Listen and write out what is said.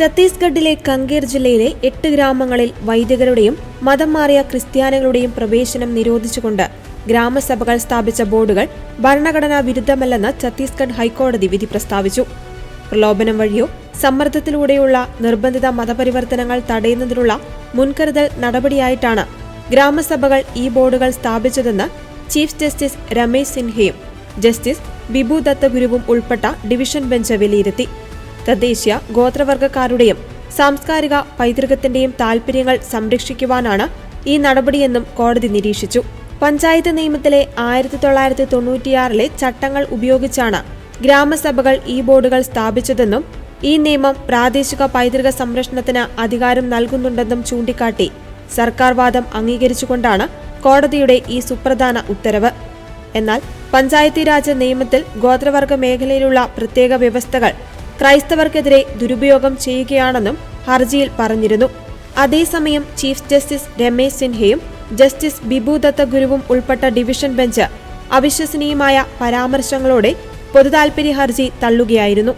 ഛത്തീസ്ഗഡിലെ കങ്കേർ ജില്ലയിലെ എട്ട് ഗ്രാമങ്ങളിൽ വൈദികരുടെയും മതം മാറിയ ക്രിസ്ത്യാനികളുടെയും പ്രവേശനം നിരോധിച്ചുകൊണ്ട് ഗ്രാമസഭകൾ സ്ഥാപിച്ച ബോർഡുകൾ ഭരണഘടനാ വിരുദ്ധമല്ലെന്ന് ഛത്തീസ്ഗഡ് ഹൈക്കോടതി വിധി പ്രസ്താവിച്ചു. പ്രലോഭനം വഴിയോ സമ്മർദ്ദത്തിലൂടെയുള്ള നിർബന്ധിത മതപരിവർത്തനങ്ങൾ തടയുന്നതിനുള്ള മുൻകരുതൽ നടപടിയായിട്ടാണ് ഗ്രാമസഭകൾ ഈ ബോർഡുകൾ സ്ഥാപിച്ചതെന്ന് ചീഫ് ജസ്റ്റിസ് രമേശ് സിൻഹയും ജസ്റ്റിസ് ബിബു ദത്തഗുരുവും ഉൾപ്പെട്ട ഡിവിഷൻ ബെഞ്ച് വിലയിരുത്തി. തദ്ദേശീയ ഗോത്രവർഗക്കാരുടെയും സാംസ്കാരിക പൈതൃകത്തിന്റെയും താൽപര്യങ്ങൾ സംരക്ഷിക്കുവാനാണ് ഈ നടപടിയെന്നും കോടതി നിരീക്ഷിച്ചു. പഞ്ചായത്ത് നിയമത്തിലെ ആയിരത്തി തൊള്ളായിരത്തി തൊണ്ണൂറ്റിയാറിലെ ചട്ടങ്ങൾ ഉപയോഗിച്ചാണ് ഗ്രാമസഭകൾ ഈ ബോർഡുകൾ സ്ഥാപിച്ചതെന്നും ഈ നിയമം പ്രാദേശിക പൈതൃക സംരക്ഷണത്തിന് അധികാരം നൽകുന്നുണ്ടെന്നും ചൂണ്ടിക്കാട്ടി സർക്കാർ വാദം അംഗീകരിച്ചുകൊണ്ടാണ് കോടതിയുടെ ഈ സുപ്രധാന ഉത്തരവ്. എന്നാൽ പഞ്ചായത്തി രാജ് നിയമത്തിൽ ഗോത്രവർഗ മേഖലയിലുള്ള പ്രത്യേക വ്യവസ്ഥകൾ ക്രൈസ്തവർക്കെതിരെ ദുരുപയോഗം ചെയ്യുകയാണെന്നും ഹർജിയിൽ പറഞ്ഞിരുന്നു. അതേസമയം ചീഫ് ജസ്റ്റിസ് രമേശ് സിൻഹയും ജസ്റ്റിസ് ബിബു ദത്ത ഉൾപ്പെട്ട ഡിവിഷൻ ബെഞ്ച് അവിശ്വസനീയമായ പരാമർശങ്ങളോടെ പൊതുതാൽപര്യ ഹർജി തള്ളുകയായിരുന്നു.